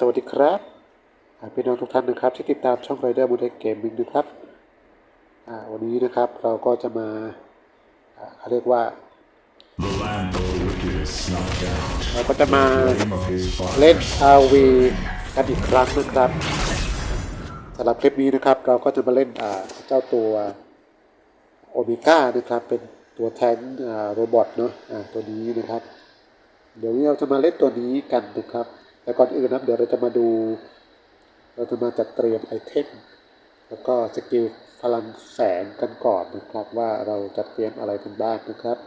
สวัสดีครับอ่าพี่น้องทุกท่านนะครับ ที่ติดตามช่องไรเดอร์มูนเกมมิ่งนะครับอ่าวันนี้นะครับเราก็จะมาอ่าเขาเรียกว่า The land of the wicked is snuffed out. เราก็จะมา Flame of his fire. เล่น RV กันอีกครั้งนะครับสำหรับคลิปนี้นะครับ เราก็จะมาเล่นอ่าเจ้าตัวโอเมก้านะครับ เป็นตัวแทงอ่าโรบอทเนาะอ่าตัวนี้นะครับ เดี๋ยวนี้เราจะมาเล่นตัวนี้กันนะครับ แต่ก่อนอื่นนะครับ เดี๋ยวเราจะมาดู เราจะมาจัดเตรียมไอเทมแล้วก็สกิลพลังแสงกันก่อนนะครับ ว่าเราจะเตรียมอะไรกันบ้างนะครับ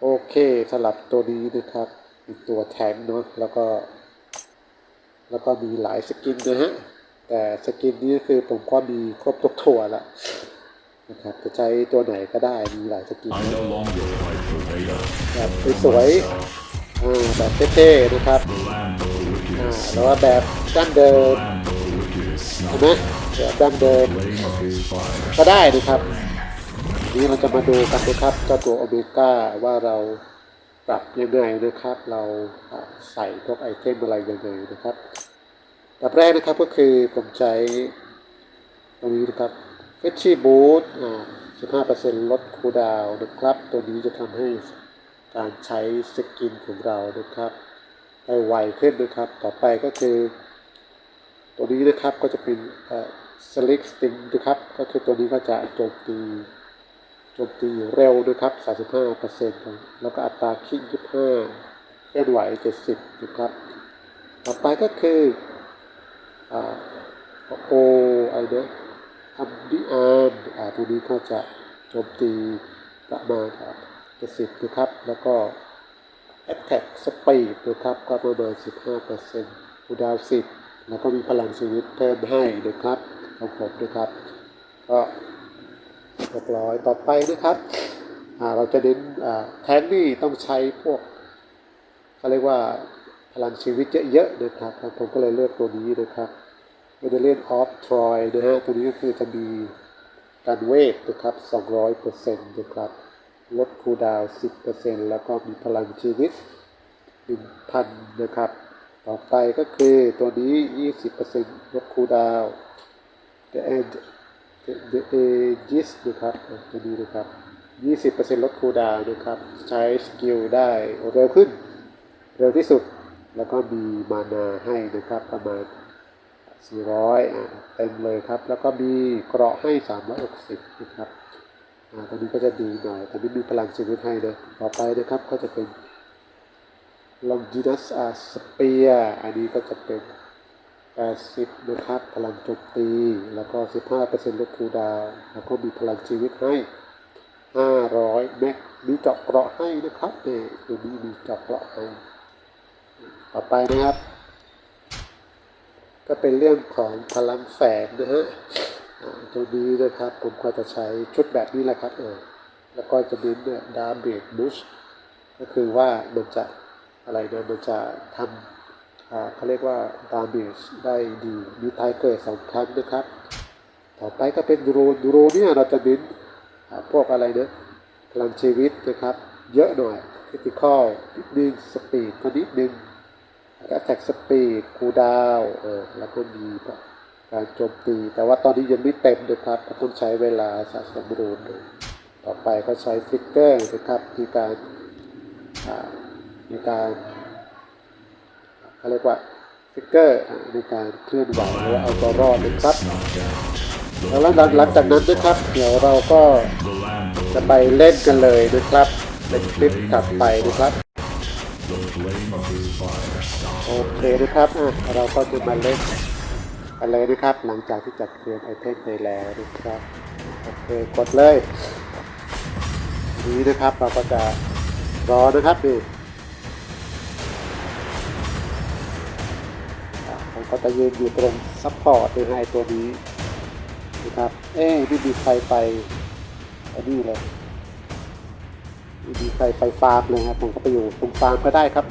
โอเคสำหรับตัวนี้นะครับเป็นตัวแทงเนาะแล้วก็ แล้วก็มีหลายสกินนะฮะแต่สกินนี้คือผมก็มีครบทุกตัวแล้วนะครับจะใช้ตัวไหนก็ได้มีหลายสกิน I no longer fight for Veda. แบบสวยๆอ่าแบบเท่ๆนะครับ แล้วก็แบบดั้งเดิม land of the wicked is ใช่ snuffed ไหมแบบดั้งเดิม Flame of his fire. ก็ได้นะครับวันนี้เราจะมาดูกันนะครับเจ้าตัวโอเมก้าว่าเราปรับยังไงนะครับ เราอ่าใส่พวกไอเทมอะไรยังไงนะครับแบบแรกนะครับก็คือผมใช้ตรงนี้นะครับเฟชชี่บูทอ่า15%ลดคูลดาวน์นะครับ ตัวนี้จะทำให้การใช้สกินของเรานะครับ ให้ไวขึ้นนะครับ ต่อไปก็คือ ตัวนี้นะครับก็จะเป็นสลิกสติงนะครับ ก็คือตัวนี้ก็จะโจมตีโจมตีเร็วนะครับ 35%แล้วก็อัตราคิด25เคลื่อนไหว 70 นะครับ ต่อไปก็คืออ่าโออะไรนะอัมดิอาร์ตัวนี้ก็จะโจมตีประมาณ70นะครับ แล้วก็ Attack Speed นะครับก็ประมาณ15%คูลดาวน์10 แล้วก็มีพลังชีวิตเพิ่มให้นะครับของผมนะครับ ก็เรียบร้อยต่อไปนะครับเราจะเน้นแทนนี่ต้องใช้พวกเขาเรียกว่าพลังชีวิตเยอะๆนะครับผมก็เลยเลือกตัวนี้นะครับเมเดเลนออฟทรอยนะฮะตัวนี้ก็คือจะมีการเวทนะครับ 200%นะครับ ลดคูดาว 10%แล้วก็มีพลังชีวิต 1,000 นะครับ ต่อไปก็คือตัวนี้ 20%ลดคูดาว The End The Aegis นะครับตัวนี้นะครับ 20%ลดคูดาวนะครับ ใช้สกิลได้เร็วขึ้น เร็วที่สุด แล้วก็มีมานาให้นะครับประมาณ 400อ่าเต็มเลยครับ แล้วก็มีเกราะให้ 360 นะครับ ตัวนี้ก็จะดีหน่อยแต่ไม่มีพลังชีวิตให้นะต่อไปนะครับก็จะเป็น Longinus a Spear อันนี้ก็จะเป็น 80 นะครับ พลังโจมตี แล้วก็ 15%ลดคูดาว แล้วก็มีพลังชีวิตให้ 500 แม็ก มีเจาะเกราะให้นะครับเนี่ยตัวนี้มีเจาะเกราะให้ ต่อไปนะครับ ก็เป็นเรื่องของพลังแฝงนะฮะ ตัวนี้นะครับผมก็จะใช้ชุดแบบนี้แหละครับเออแล้วก็จะเน้นเนี่ยดาเมจบูสก็คือว่ามันจะอะไรเนะมันจะทำเขาเรียกว่าดาเมจได้ดีมีไทเกิดสองครั้งนะครับ ต่อไปก็เป็นยูโรยูโรเนี่ยเราจะเน้นพวกอะไรเนะพลังชีวิตนะครับ เยอะหน่อยคริติคอลนิดนึงสปีดก็นิดนึงแล้วก็แท็กสปีดคูดาวเออแล้วก็มี การโจมตี แต่ว่าตอนนี้ยังไม่เต็มนะครับต้องใช้เวลาสะสมรูนต่อไปก็ใช้ฟิกเกอร์นะครับในการในการเขาเรียกว่าฟิกเกอร์ในการเคลื่อนไหวหรือว่าเอาตัวรอดนะครับแล้วหลังจากนั้นนะครับ เดี๋ยวเราก็จะไปเล่นกันเลยนะครับเป็นคลิปถัดไปนะครับโอเคนะครับเราก็จะมาเล่น กันเลยนะครับ หลังจากที่จัดเตรียมไอเทมไปแล้วนะครับโอเคกดเลยนี้นะครับเราก็จะรอนะครับนี่อะผมก็จะยืนอยู่ตรงซัพพอร์ตในไอตัวนี้นะครับ เอ๊ะไม่มีใครไปไอ้นี่เลยไม่มีใครไปฟาร์มเลยครับผมก็ไปอยู่ตรงฟาร์มก็ได้ครับ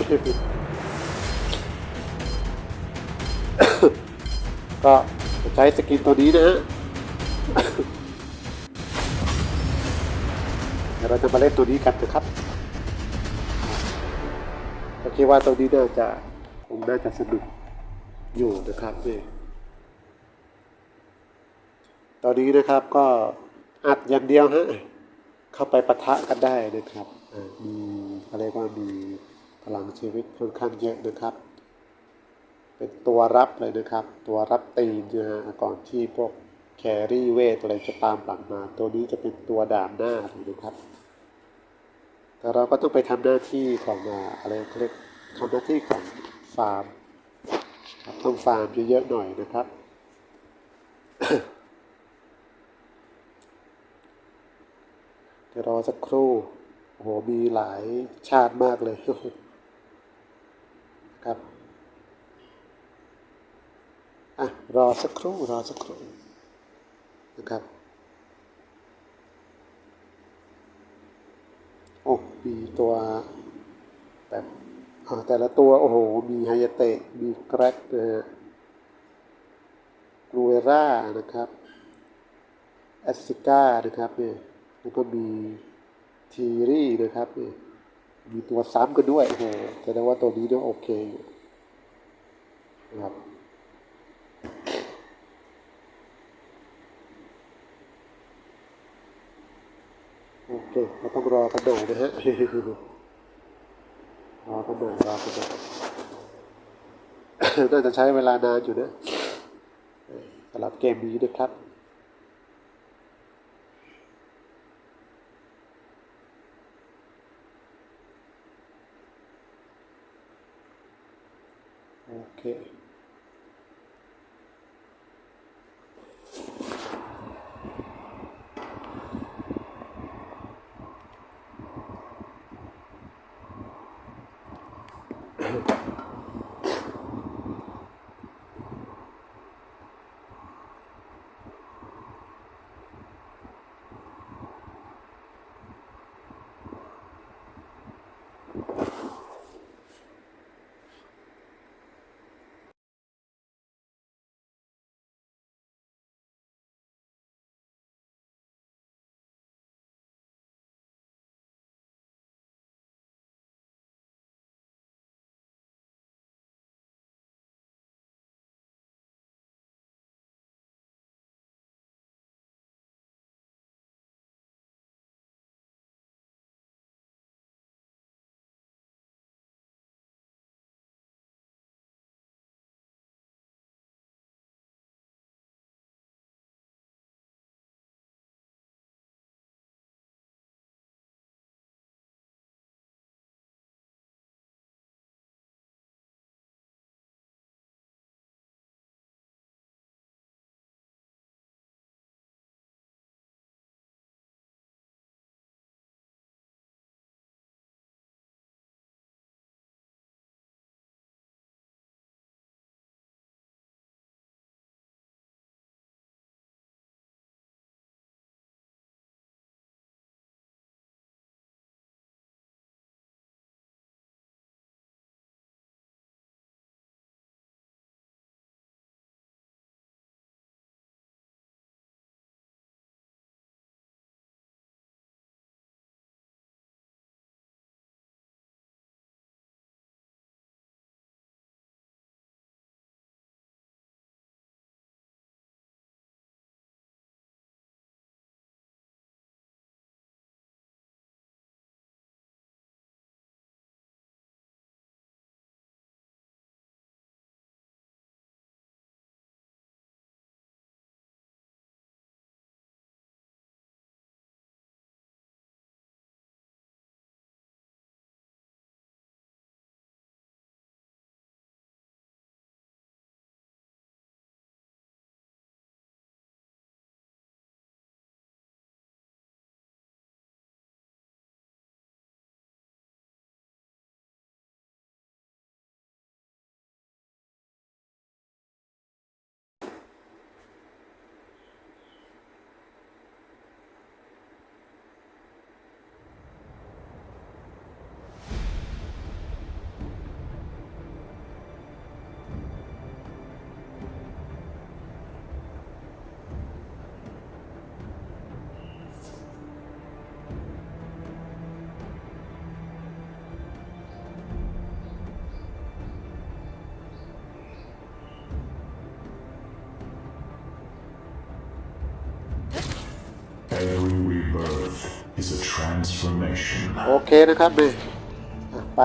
ก็จะใช้สกินตัวนี้นะฮะเดี๋ยวเราจะมาเล่นตัวนี้กันนะครับก็คิดว่าตัวนี้น่าจะคงน่าจะสนุกอยู่นะครับนี่ตอนนี้นะครับก็อัดอย่างเดียวฮะเข้าไปปะทะกันได้นะครับมีอะไรกว่ามีพลังชีวิตค่อนข้างเยอะนะครับ เป็นตัวรับเลยนะครับ ตัวรับตีนนะฮะก่อนที่พวกแครี่เวทอะไรจะตามหลังมา ตัวนี้จะเป็นตัวด่านหน้าเลยนะครับ แต่เราก็ต้องไปทำหน้าที่ของอ่าอะไรเขาเรียกทำหน้าที่ของฟาร์มครับต้องฟาร์มเยอะๆหน่อยนะครับเดี๋ยวรอสักครู่โหมีหลายชาติมากเลยครับ อะรอสักครู่รอสักครู่นะครับโอ้มีตัวแบบอ่าแต่ละตัว โอ้โห มีไฮยเตะ มีแกร็กนะฮะกรูเอร่านะครับแอสซิก้านะครับเนี่ยแล้วก็มีทีรี่นะครับเนี่ยมีตัวซ้ำกันด้วยโอ้โหแสดงว่าตัวนี้เนี่ยโอเคอยู่นะครับ โอเคเราต้องรอกันหน่อยนะฮะรอกันหน่อยรอกันหน่อยน่าจะใช้เวลานานอยู่นะสำหรับเกมนี้นะครับโอเค โอเคนะครับนี่อะไป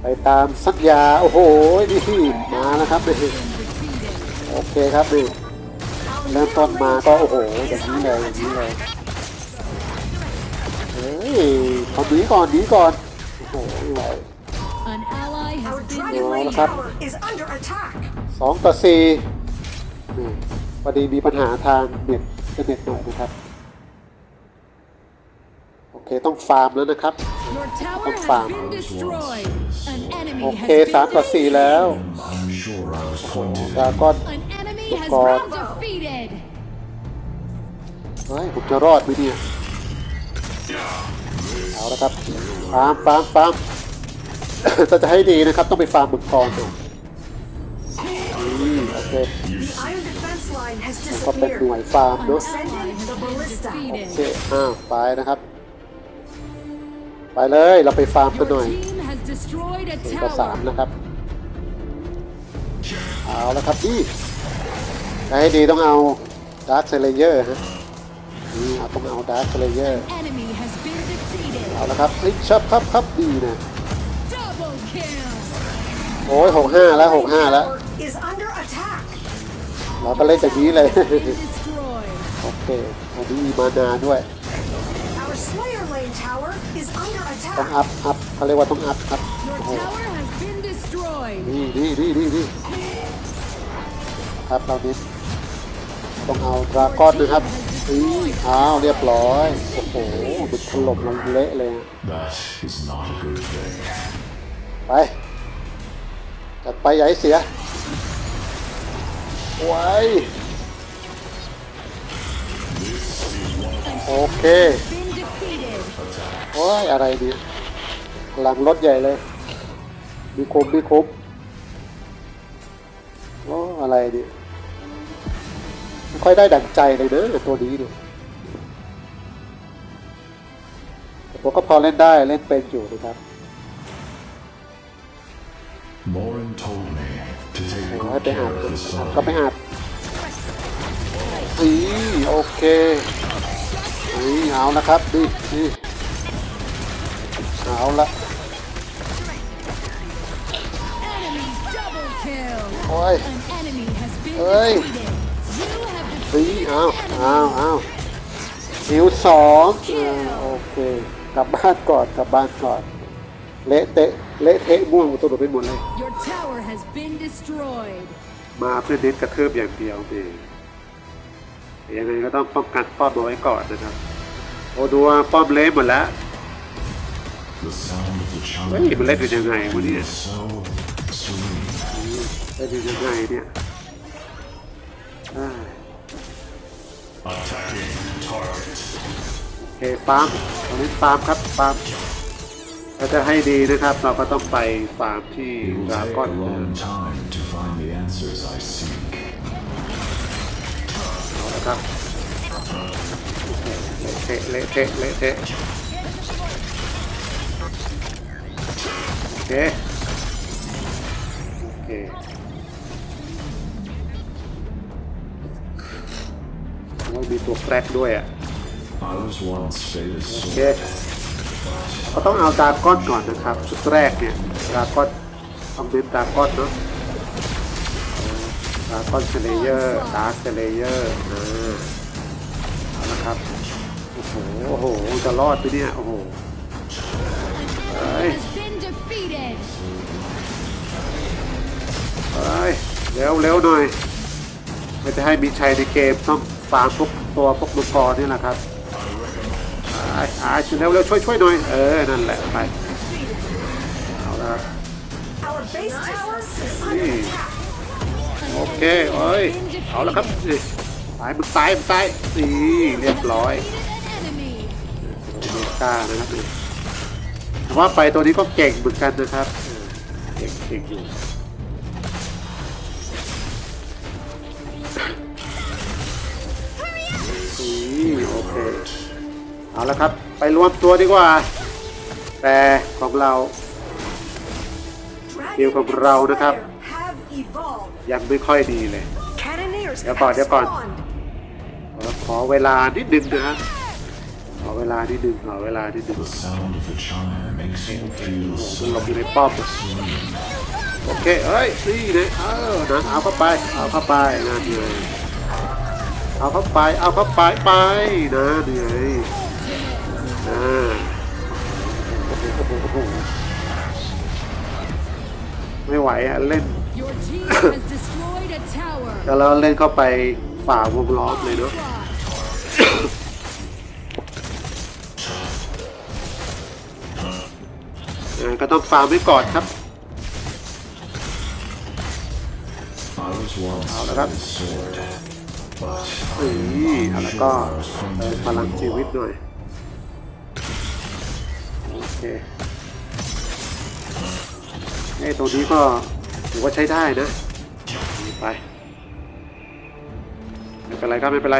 ไปตามสัญญาโอ้โหนี่มาแล้วครับนี่โอเคครับนี่เริ่มต้นมาก็โอ้โหอย่างนี้เลยอย่างนี้เลยเฮ้ยเอาหนีก่อนหนีก่อน โอ้โหไม่ไหว An ally has Our been Dragon Lane Ồ, nó Tower is under attack. สองต่อสี่นี่พอดีมีปัญหาทางเน็ตจะเน็ตหน่อยนะครับโอ เคต้องฟาร์มแล้วนะครับ Your tower Không has phàm. been destroyed. An enemy โอ has เค been สามต่อสี่ defeated. แล้ว I'm sure I was pointed ดราก้อน An enemy has God. been defeated. เฮ้ยผมจะรอดไหมเนี่ยเอาละครับฟาร์มฟาร์มฟาร์มถ้าจะให้ดีนะครับ ต้องไปฟาร์มบึกกรก่อนอืมโอเค The Iron Defense Line has ก็เป็นหน่วย disappeared. ฟาร์ม An เนาะ ally Sending has the been ballista. โอ defeated. เคอ้าวไปนะครับ ไปเลยเราไปฟาร์มกันหน่อย Your team has destroyed a สี่ต่อสาม tower. นะครับ เอาแล้วครับนี่จะให้ดีต้องเอาดาร์คเซเลเยอร์ฮะนี่เอาต้องเอาดาร์คเซเลเยอร์ Enemy has been defeated. เอาละครับเฮ้ยชับครับครับดีนะ Double kill. โอ้ยหกห้าแล้วหกห้าแล้ว Tower is under attack. เราก็เล่นอย่างนี้เลย Been destroyed. โอเควันนี้มีมานาด้วย Our Slayer Lane Tower is under ต้อง attack. อัพอัพเขาเรียกว่าต้องอัพครับ Your โอ้โห tower has been destroyed. นี่นี่นี่นี่นี่ครับเราเน้นต้องเอาดราก้อนนะครับนี่อ้าวเรียบร้อย โอ้โหมันถล่มลงเละเลย That is not a good thing. ไปจัดไปอย่าให้เสียไว้โอเค Been defeated. โอ้ยอะไรเนี่ยพลังรถใหญ่เลยมีคุมมีคุมโอ้อะไรเนี่ยไม่ค่อยได้ดั่งใจเลยเนอะตัวนี้เนี่ยแต่ผมก็พอเล่นได้เล่นเป็นอยู่นะครับ Morin told me to take ขอให้ good ไปอั care ด of the อัด sun. ก็ไปอัดอีโอเคอีเอานะครับดิดิ เอาละ Enemy double kill. โอ้ย An enemy has been Ơi. defeated. You have อี defeated เอา an เอา enemy. เอาหิวสองอ่าโอเค กลับบ้านก่อนกลับบ้านก่อน เละเตะเละเทะม่วงตัวหมดไปหมดเลย Your tower has been destroyed. มาเพื่อเน้นกระเทืบอย่างเดียวนี่ยังไงก็ต้องป้องกันป้อมเอาไว้ก่อนนะครับ โอ้ดูว่าป้อมเละหมดแล้ว The sound of the chime Ui, mà lên được ยังไงวะเนี่ย is so serene. เป็นยังไงเนี่ยโอเคฟาร์มตอนนี้ฟาร์มครับฟาร์มถ้าจะให้ดีนะครับ เราก็ต้องไปฟาร์มที่ดราก้อน a long time to find the answers I seek. นะครับเละเทะเละเทะเละเทะ เคโอเคโอ้ยมีตัวแกรกด้วยอะ I was once fated โอ so เคก็ต้องเอาดราก้อนก่อนนะครับชุดแรกเนี่ยดราก้อนต้องเน้นดราก้อนเนาะดราก้อนเซเลเยอร์ดาร์เซเลเยอร์นะเอาละครับโอ้โหโอ้โหจะรอดไหมเนี่ยโอ้โหเฮ้ย เฮ้ยเร็วเร็วหน่อยไม่จะให้มีชัยในเกมต้องฟาร์มพวกตัวพวกมังกรนี่แหละครับไอ้ไอ้ช่วยเร็วเร็วช่วยช่วยหน่อย เออ นั่นแหละไปเอาละโอเคเอ้ยเอาละครับนี่ตายมันตายมันตายนี่เรียบร้อยเมกานะครับแต่ว่าไปตัวนี้ก็เก่งเหมือนกันนะครับเออเก่งเก่งอยู่ โอเค เอาละครับ ไปรวมตัวดีกว่า แต่ของเรา Dragon không and rau nữa không? Slayer have evolved. ยังไม่ค่อยดีเลย Cannoneers Để have coi, để coi. spawned. โอแล้วขอเวลานิดนึงนะครับขอเวลานิดนึงขอเวลานิดนึงมันหลบอยู่ในป้อมโอเคเอ้ยนี่นะเออนะเอาเข้าไป เอาเข้าไปนะเหนื่อย เอาเข้าไป เอาเข้าไป ไปนะเหนื่อยนะโอ้โหโอ้โหโอ้โหไม่ไหวอะเล่น Your team has destroyed a tower. แล้วเราเล่นเข้าไปฝ่าวงล้อมเลยเนาะ อ่าก็ต้องฟาร์มไว้ก่อนครับ I was once เอาละครับ with a sword, but นี่แล้วก็พลังชีวิตหน่อย โอเคไอ้ตัวนี้ก็ถือว่าใช้ได้นะ ไป ไม่เป็นไรครับ ไม่เป็นไร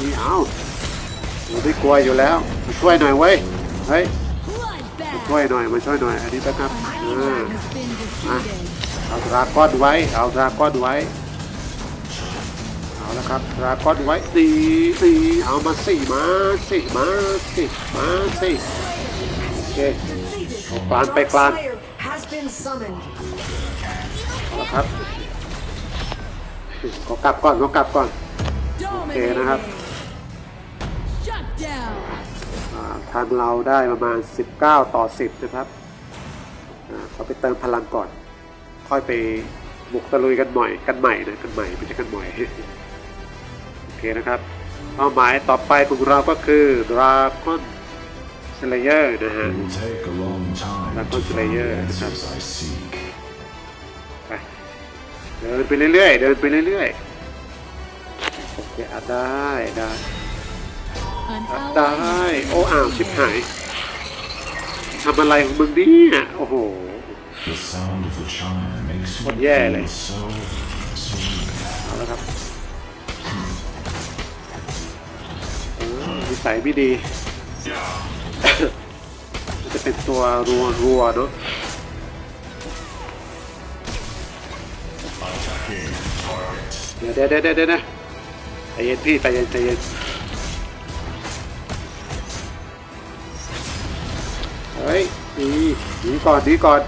นี่เอาเราไม่กลัวอยู่แล้วมาช่วยหน่อยเว้ย เฮ้ย Bloodbath. ช่วยหน่อย มาช่วยหน่อย อันนี้นะครับอ่าเอาดราก้อนไว้ เอาดราก้อนไว้ เอาละครับดราก้อนไว้สี่สี่เอามาสี่มาสี่มาสี่มาสี่โอเคกลานไปกลานเอาละครับขอกลับก่อนขอกลับก่อน Dominating. นะครับทางเราได้ประมาณ 19 ต่อ 10 นะครับเขาไปเติมพลังก่อน ค่อยไปบุกตะลุยกันใหม่กันใหม่นะกันใหม่ไม่ใช่กันใหม่ เคนะครับเป้าหมายต่อไปของเราก็คือ Dragon Slayer นะฮะ it will take a long time Dragon to find the Slayer, answers I seek. ไปเดินไปเรื่อยๆ เดินไปเรื่อยๆ โอเคอะได้ได้ An ได้ ally โอ้อ้าวชิบหายทำอะไรของมึงเนี่ยโอ้โห The sound of the chime makes you What, yeah, feel like- so sweet. เอาละครับ สัยไม่ดี จะเป็นตัวรัวรัวเนาะเดี๋ยวเดี๋ยวเดี๋ยวเดี๋ยวเดี๋ยวนะใจเย็นพี่ใจเย็นใจเย็นเฮ้ยหนีหนีก่อนหนีก่อน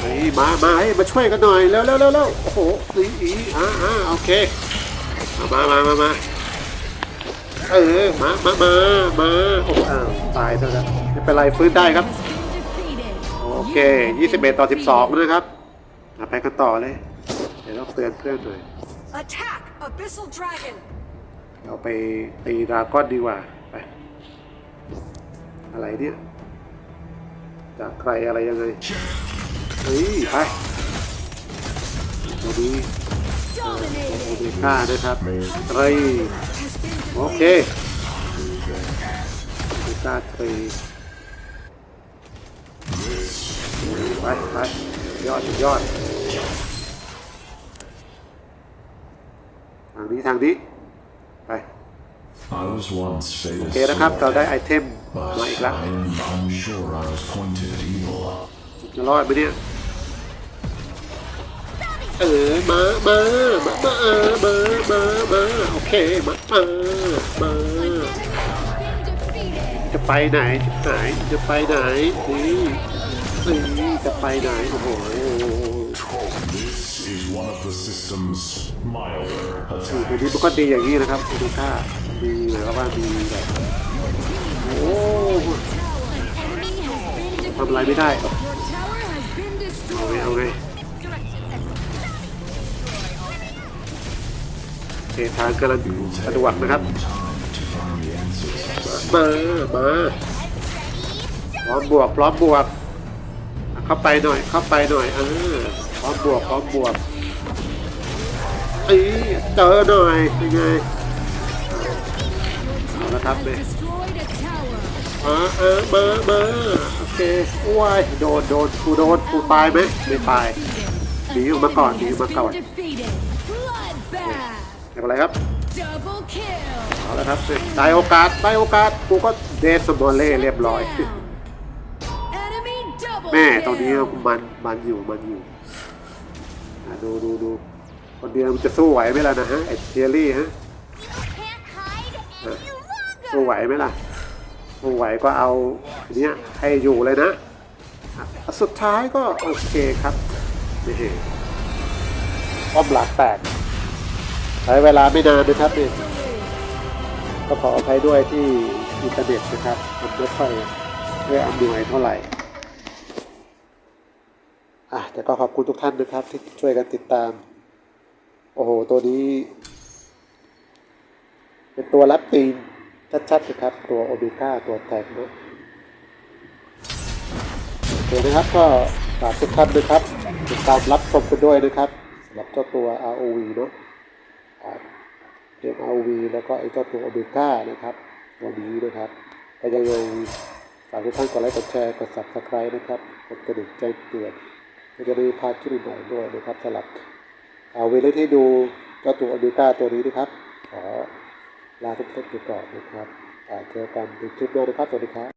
เฮ้ยมามาให้มาช่วยกันหน่อย เร็วเร็วเร็วโอ้โหหนีหนีอ่าอ่าโอเค มามามามา เออมามามามาโอ้อ้าวตายซะแล้วไม่เป็นไรฟื้นได้ครับ defeated. โอเค21ต่อ 12 นะครับอะไปกันต่อเลย เดี๋ยวต้องเตือนเพื่อนหน่อย Attack Abyssal Dragon. เราไปตีดราก้อนดีกว่า ไป อะไรเนี่ย จากใครอะไรยังไงเฮ้ย ไปตัวนี้โอ Dominating. เมก้านะครับไตร Has been โอเคโอเมก้าไตรไปไปยอดสุดยอดทางนี้ทางนี้ไป I was once โอ famous เคนะครับ เราได้ไอเทม but มาอีกแล้ว I am unsure I was pointed at evil. จะรอดไหมเนี่ย เออมามามามามามามาโอเคมามามาจะไปไหนจะไหนจะไปไหนนี่นี่จะไปไหนโอ้โห This is one of the system's milder คือตัว attacks. นี้มันก็ดีอย่างนี้นะครับดูค่าดีหมายความว่าดีแบบโอ้ทำอะไรไม่ได้เอาไงเอาไง ทางกำลัง It will สะดวกนะครับมามาพร้อมบวกพร้อมบวก เข้าไปหน่อยเข้าไปหน่อยเออพร้อมบวกพร้อมบวกเอ้เจอหน่อยยังไงเอาละครับเนี่ย destroyed a tower. มาเออมาโอเคว้ายโดนโดนกูโดนกูตายไหมไม่ตายหนีออกมาก่อนหนีออกมาก่อน ไม่เป็นไรครับ Double kill. เอาละครับได้โอกาสได้โอกาสกูก็เดสโมเล่เรียบร้อย Down. Enemy double แม่ตรงนี้ kill. มันมันอยู่มันอยู่อะดูดูดูคนเดียวมันจะสู้ไหวไหมล่ะนะฮะไอ้เทียรี่ฮะ Can't hide any longer. สู้ไหวไหมล่ะสู้ไหวก็เอาอันเนี้ยให้อยู่เลยนะอะสุดท้ายก็โอเคครับนี่ป้อมหลักแตก ใช้เวลาไม่นานนะครับนี่ก็ขออภัยด้วยที่อินเทอร์เน็ตนะครับมันไม่ค่อยไม่อำนวยเท่าไหร่อะแต่ก็ขอบคุณทุกท่านนะครับ ที่ช่วยกันติดตาม โอ้โห ตัวนี้ เป็นตัวรับตีนชัดๆนะครับ ตัวโอเมก้าตัวแตกเนอะโอเคนะครับก็ฝากทุกท่านนะครับติดตามรับชมกันด้วยนะครับสำหรับเจ้าตัว ROV เนอะ อ่าเกม ROV แล้วก็ไอ้เจ้าตัวโอเมก้านะครับตัวนี้นะครับก็ยังไงฝากทุกท่านกดไลค์กดแชร์กด subscribe นะครับกดกระดิ่งแจ้งเตือนเพื่อจะได้พาดคลิปใหม่ด้วยนะครับสำหรับเอาเวลาที่ดูเจ้าตัวโอเมก้าตัวนี้นะครับขอลาทุกท่านไปก่อนนะครับเจอกันในคลิปหน้านะครับสวัสดีครับ